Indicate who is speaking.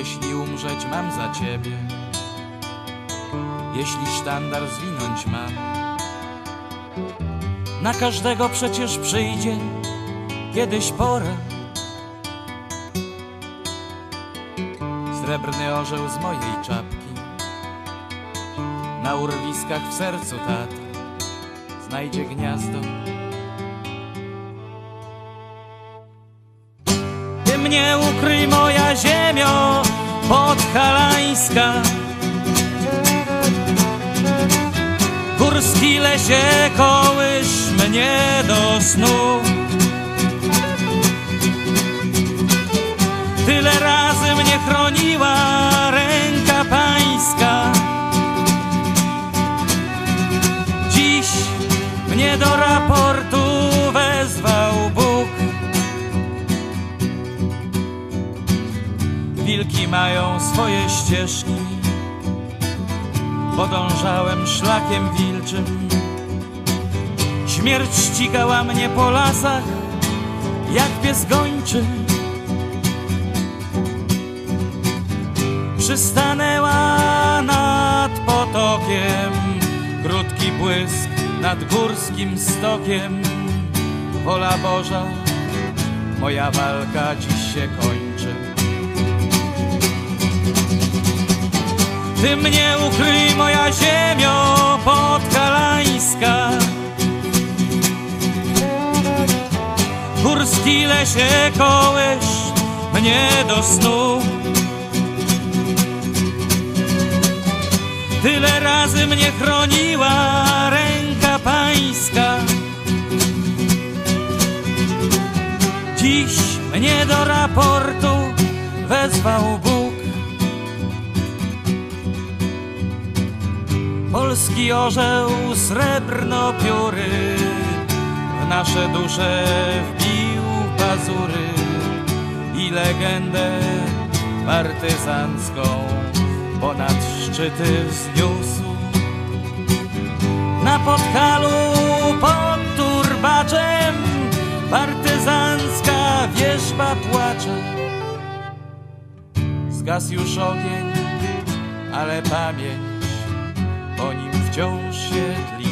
Speaker 1: jeśli umrzeć mam za ciebie, jeśli sztandar zwinąć mam. Na każdego przecież przyjdzie kiedyś pora. Srebrny orzeł z mojej czapki na urwiskach w sercu Tatr znajdzie gniazdo. Ty mnie ukryj, moja ziemio podhalańska. Górski lesie kołysz mnie do snu. Tyle razy mnie chroniła ręka pańska. Dziś mnie do raportu wezwał Wilki mają swoje ścieżki, podążałem szlakiem wilczym. Śmierć ścigała mnie po lasach, jak pies gończy. Przystanęła nad potokiem, krótki błysk nad górskim stokiem. Wola Boża, moja walka dziś się kończy. Ty mnie ukryj, moja ziemio podhalańska. Górski lesie kołysz mnie do snu. Tyle razy mnie chroniła ręka pańska. Dziś mnie do raportu wezwał Bóg. Polski orzeł srebrno pióry w nasze dusze wbił pazury i legendę partyzancką ponad szczyty wzniósł. Na Podhalu pod turbaczem partyzancka wierzba płacze. Zgasł już ogień, ale pamięć po nim wciąż się tli.